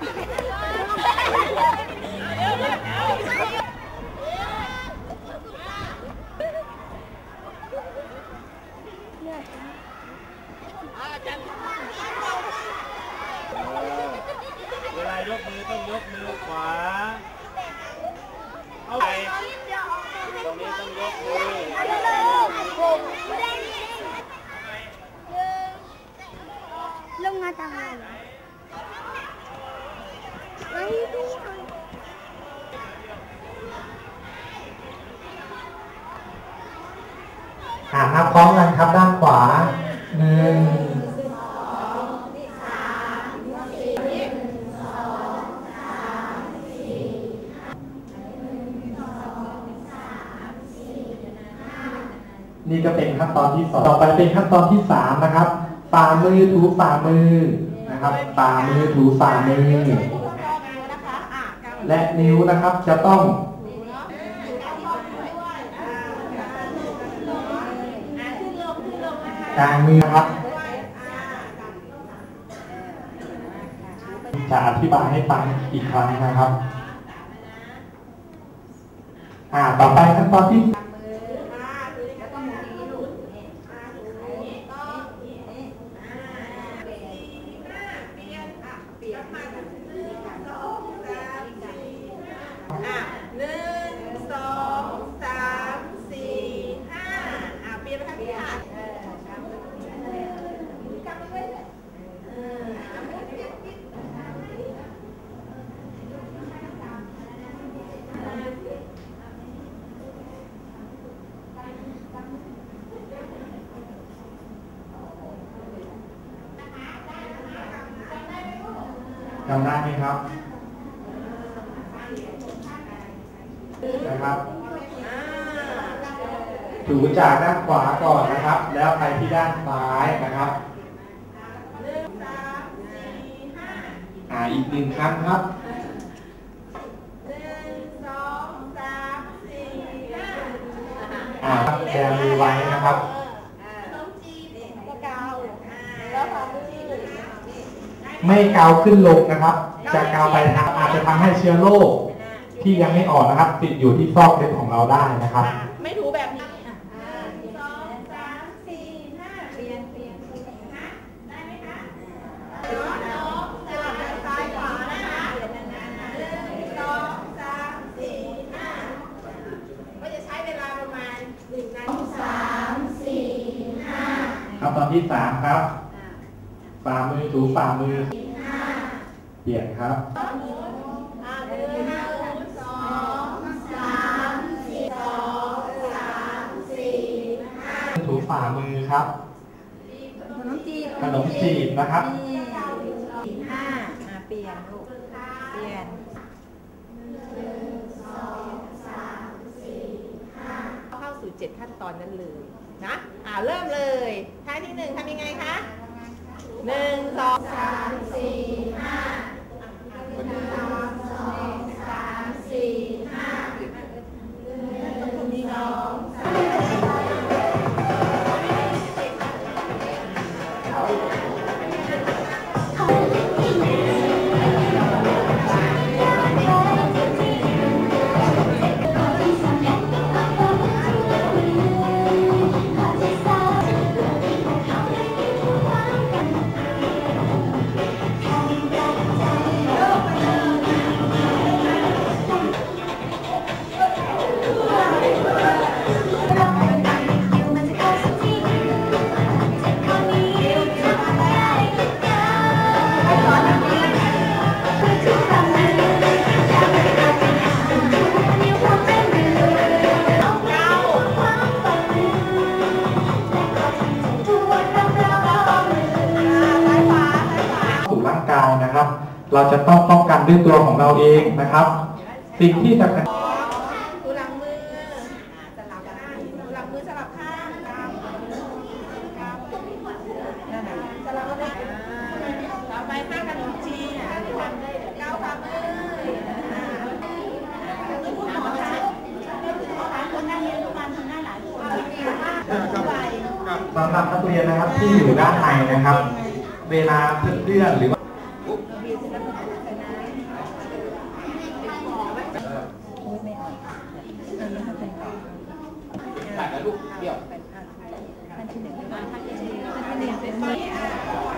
เวลายกมือต้องยกมือขวา เอาไปตรงนี้ต้องยกมือลงมาทำไมไม่ดู อ่านับพร้อมกันครับด้านขวาหนึ่งนี่ก็เป็นขั้นตอนที่สองต่อไปเป็นขั้นตอนที่สามนะครับฝ่ามือถูฝ่ามือนะครับฝ่ามือถูฝ่ามือ และนิ้วนะครับจะต้องกลางมือนะครับ จะอธิบายให้ฟังอีกครั้งนะครับ อ่า ต่อไปขั้นตอนที่อะหนึ่งสองสามสี่ห้าอะเปลี่ยนไปข้างที่ค่ะเออครับกำมือไว้เลยเออเอามือปิดปิด จำได้ไหมครับนะครับ ถูจากด้านขวาก่อนนะครับ แล้วไปที่ด้านซ้ายนะครับอ่าอีกหนึ่งครั้งครับ หนึ่งสองสามสี่ห้า อ่าแบมือไว้นะครับ อ่าน้องจีนก็เกาอ่าแล้วพอมือ ไม่เกาขึ้นลงนะครับ จะเกาไปทางอาจจะทำให้เชื้อโรคที่ยังไม่ออกนะครับ ติดอยู่ที่ซอกเล็บของเราได้นะครับ ไม่ถูแบบนี้อะสองสามสี่ห้าเปลี่ยนเปลี่ยนเปลี่ยนนะได้ไหมคำตอบด้านซ้ายขวานะคะหนึ่งสองสามสี่ห้าก็จะใช้เวลาประมาณหนึ่งนาทีสามสี่ห้าครับ ฝ่ามือถูฝ่ามือเปลี่ยนครับหนึ่งสองสามสี่ห้าถูฝ่ามือครับ ขนมจีบขนมจีบนะครับสี่ห้าอ่าเปลี่ยนลูกเปลี่ยนเข้าสู่เจ็ดขั้นตอนนั้นเลยนะอ่าเริ่มเลยท่าที่หนึ่งทำยังไงคะ หนึ่ นะครับ เราจะต้องป้องกันด้วยตัวของเราเองนะครับ สิ่งที่สำคัญดูหลังมือสลับข้างดูหลังมือสลับข้างกามกามนั่นน่ะสลับกันเลยต่อไปข้างขนมจีนเก้าฝ่ามือ ถ่ายกับลูกเดี่ยวท่านที่หนึ่งท่านที่หนึ่งเป็นมือ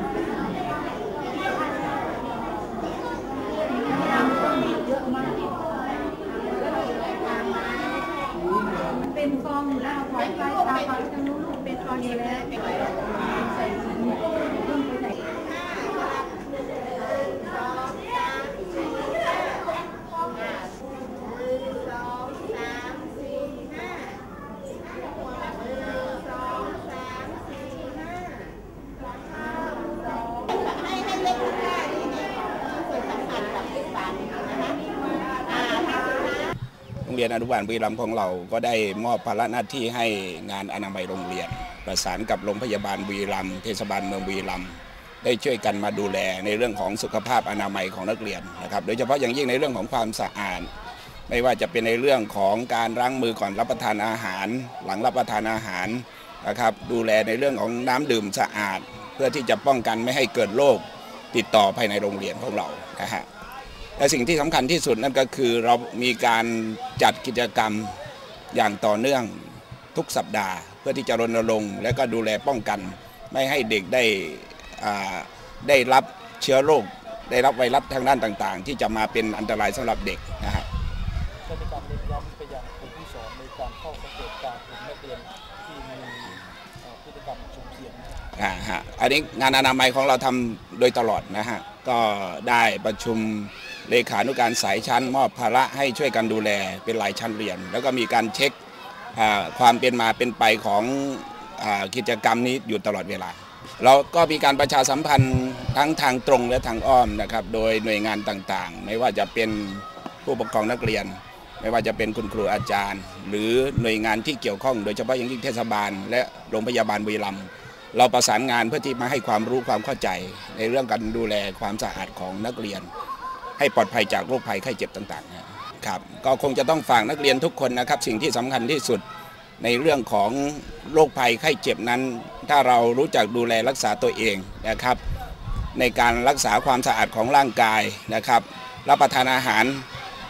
รงเรียนอนุบาลบุรีรัมย์ของเรา ก็ได้มอบภาระหน้าที่ให้งานอนามัยโรงเรียน ประสานกับโรงพยาบาลบุรีรัมย์เทศบาลเมืองบุรีรัมย์ได้ช่วยกันมาดูแลในเรื่องของสุขภาพอนามัยของนักเรียนนะครับโดยเฉพาะอย่างยิ่งในเรื่องของความสะอาดไม่ว่าจะเป็นในเรื่องของการล้างมือก่อนรับประทานอาหาร หลังรับประทานอาหารนะครับดูแลในเรื่องของน้ำดื่มสะอาด เพื่อที่จะป้องกันไม่ให้เกิดโรคติดต่อภายในโรงเรียนของเรานะฮะ และสิ่งที่สำคัญที่สุดนั่นก็คือเรามีการจัดกิจกรรมอย่างต่อเนื่องทุกสัปดาห์ เพื่อที่จะรณรงค์และก็ดูแลป้องกัน ไม่ให้เด็กได้อ่าได้รับเชื้อโรคได้รับไวรัสทางด้านต่าง ๆ ที่จะมาเป็นอันตรายสำหรับเด็กนะฮะก็มีการเน้นย้ำไปยังครูผู้สอนในการเข้าสังเกตการณ์กลุ่มนักเรียนที่มีเอ่อพฤติกรรมสุ่มเสี่ยงอ่าฮะอันนี้งานอนามัยของเราทำโดยตลอดนะฮะก็ได้ประชุม เลขานุการสายชั้น มอบภาระให้ช่วยกันดูแลเป็นรายชั้นเรียน แล้วก็มีการเช็คความเป็นมาเป็นไปของอกิจกรรมนี้อยู่ตลอดเวลา เราก็มีการประชาสัมพันธ์ทั้งทางตรงและทางอ้อมนะครับ โดยหน่วยงานต่างๆ ไม่ว่าจะเป็นผู้ปกครองนักเรียน ไม่ว่าจะเป็นคุณครูอาจารย์ หรือหน่วยงานที่เกี่ยวข้อง โดยเฉพาะอย่างยิ่งเทศบาล และโรงพยาบาลบุรีรัมย์เราประสานงานเพื่อที่มาให้ความรู้ความเข้าใจในเรื่องการดูแลความสะอาดของนักเรียน ให้ปลอดภัยจากโรคภัยไข้เจ็บต่างๆครับก็คงจะต้องฝากนักเรียนทุกคนนะครับ สิ่งที่สำคัญที่สุดในเรื่องของโรคภัยไข้เจ็บนั้น ถ้าเรารู้จักดูแลรักษาตัวเองนะครับ ในการรักษาความสะอาดของร่างกายนะครับรับประทานอาหาร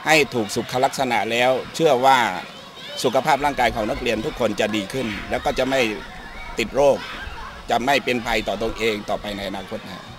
ให้ถูกสุขลักษณะแล้ว เชื่อว่าสุขภาพร่างกายของนักเรียนทุกคนจะดีขึ้น แล้วก็จะไม่ติดโรค จะไม่เป็นภัยต่อตัวเองต่อไปในอนาคตนะ